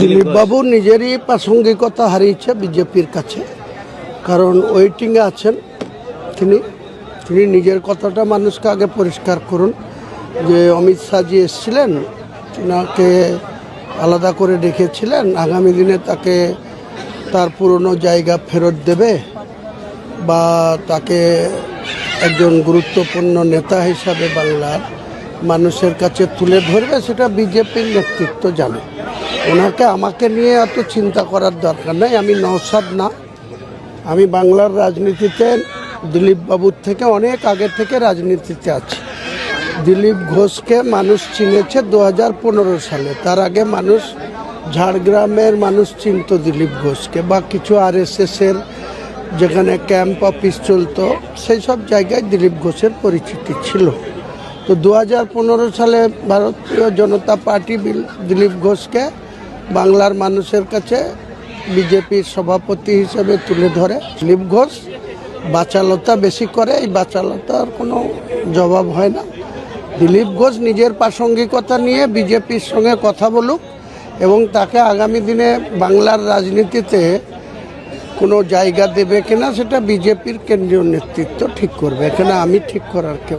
দিলীপ বাবু নিজেরই প্রাসঙ্গিকতা হারিয়েছে বিজেপির কাছে। কারণ ওয়েটিংয়ে আছেন তিনি। তিনি নিজের কথাটা মানুষকে আগে পরিষ্কার করুন যে অমিত শাহজি এসেছিলেন তিনাকে আলাদা করে রেখেছিলেন আগামী দিনে তাকে তার পুরনো জায়গা ফেরত দেবে বা তাকে একজন গুরুত্বপূর্ণ নেতা হিসাবে বাংলার মানুষের কাছে তুলে ধরবে সেটা বিজেপির নেতৃত্ব জানে। ওনাকে আমাকে নিয়ে এত চিন্তা করার দরকার নেই। আমি নৌসাদ না। আমি বাংলার রাজনীতিতে দিলীপ বাবুর থেকে অনেক আগে থেকে রাজনীতিতে আছি। দিলীপ ঘোষকে মানুষ চিনেছে দু হাজার পনেরো সালে। তার আগে মানুষ ঝাড়গ্রামের মানুষ চিনত দিলীপ ঘোষকে বা কিছু আর এর যেখানে ক্যাম্প, অফিস চলতো, সেই সব জায়গায় দিলীপ ঘোষের পরিচিতি ছিল। তো দু হাজার পনেরো সালে ভারতীয় জনতা পার্টি দিলীপ ঘোষকে বাংলার মানুষের কাছে বিজেপির সভাপতি হিসেবে তুলে ধরে। দিলীপ ঘোষ বাচালতা বেশি করে, এই বাচালতার কোনো জবাব হয় না। দিলীপ ঘোষ নিজের প্রাসঙ্গিকতা নিয়ে বিজেপির সঙ্গে কথা বলুক এবং তাকে আগামী দিনে বাংলার রাজনীতিতে কোনো জায়গা দেবে কিনা সেটা বিজেপির কেন্দ্রীয় নেতৃত্ব ঠিক করবে এখানে আমি ঠিক করার কেউ